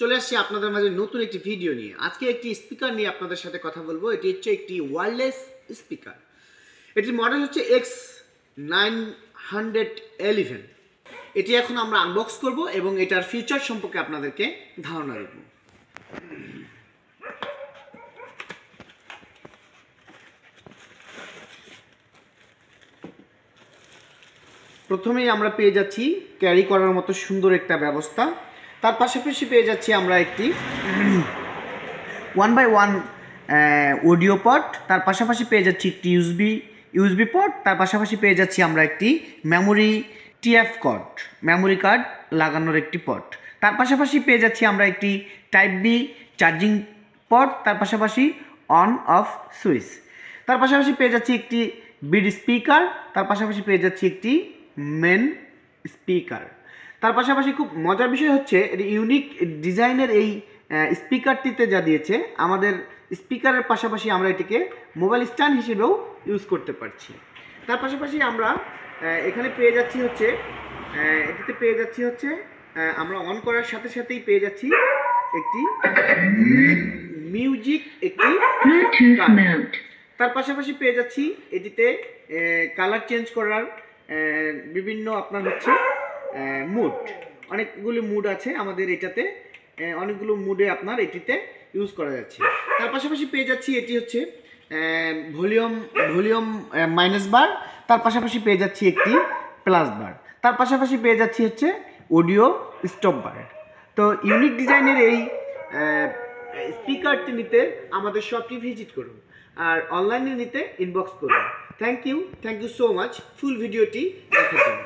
চলে আসছি আপনাদের মাঝে নতুন একটি ভিডিও নিয়ে। আজকে একটি স্পিকার নিয়ে আপনাদের সাথে কথা বলব। এটি হচ্ছে একটি ওয়্যারলেস স্পিকার এটির মডেল হচ্ছে এক্স নাইন হান্ড্রেড এলিভেন এটি এখন আমরা আনবক্স করব এবং এটার ফিউচার সম্পর্কে আপনাদেরকে ধারণা দেব। প্রথমেই আমরা পেয়ে যাচ্ছি ক্যারি করার মতো সুন্দর একটা ব্যবস্থা। তার পাশাপাশি পেয়ে যাচ্ছি আমরা একটি one by one audio port তার পাশাপাশি পেয়ে যাচ্ছি একটি ইউজবি ইউজবি পট তার পাশাপাশি পেয়ে যাচ্ছি আমরা একটি memory TF card memory card লাগানোর একটি পট তার পাশাপাশি পেয়ে যাচ্ছি আমরা একটি টাইপ বি চার্জিং পট তার পাশাপাশি অন অফ সুইচ তার পাশাপাশি পেয়ে যাচ্ছি একটি বিড স্পিকার তার পাশাপাশি পেয়ে যাচ্ছি একটি মেন স্পিকার তার পাশাপাশি খুব মজার বিষয় হচ্ছে ইউনিক ডিজাইনের এই স্পিকারটিতে যা দিয়েছে আমাদের স্পিকারের পাশাপাশি আমরা এটিকে মোবাইল স্ট্যান্ড হিসেবেও ইউজ করতে পারছি তার পাশাপাশি আমরা এখানে পেয়ে যাচ্ছি হচ্ছে এটিতে পেয়ে যাচ্ছি হচ্ছে আমরা অন করার সাথে সাথেই পেয়ে যাচ্ছি একটি মিউজিক একটি. তার পাশাপাশি পেয়ে যাচ্ছি এটিতে কালার চেঞ্জ করার বিভিন্ন আপনার হচ্ছে মুড অনেকগুলো মুড আছে আমাদের এটাতে। অনেকগুলো মুডে আপনার এটিতে ইউজ করা যাচ্ছে। তার পাশাপাশি পেয়ে যাচ্ছি এটি হচ্ছে ভলিউম ভলিউম মাইনাস বার তার পাশাপাশি পেয়ে যাচ্ছি একটি প্লাস বার তার পাশাপাশি পেয়ে যাচ্ছি হচ্ছে অডিও স্টপ বার তো ইউনিক ডিজাইনের এই স্পিকারটি নিতে আমাদের শপটি ভিজিট করুন। আর অনলাইনে নিতে ইনবক্স করুন। Thank you thank you so much full ভিডিওটি দেখার জন্য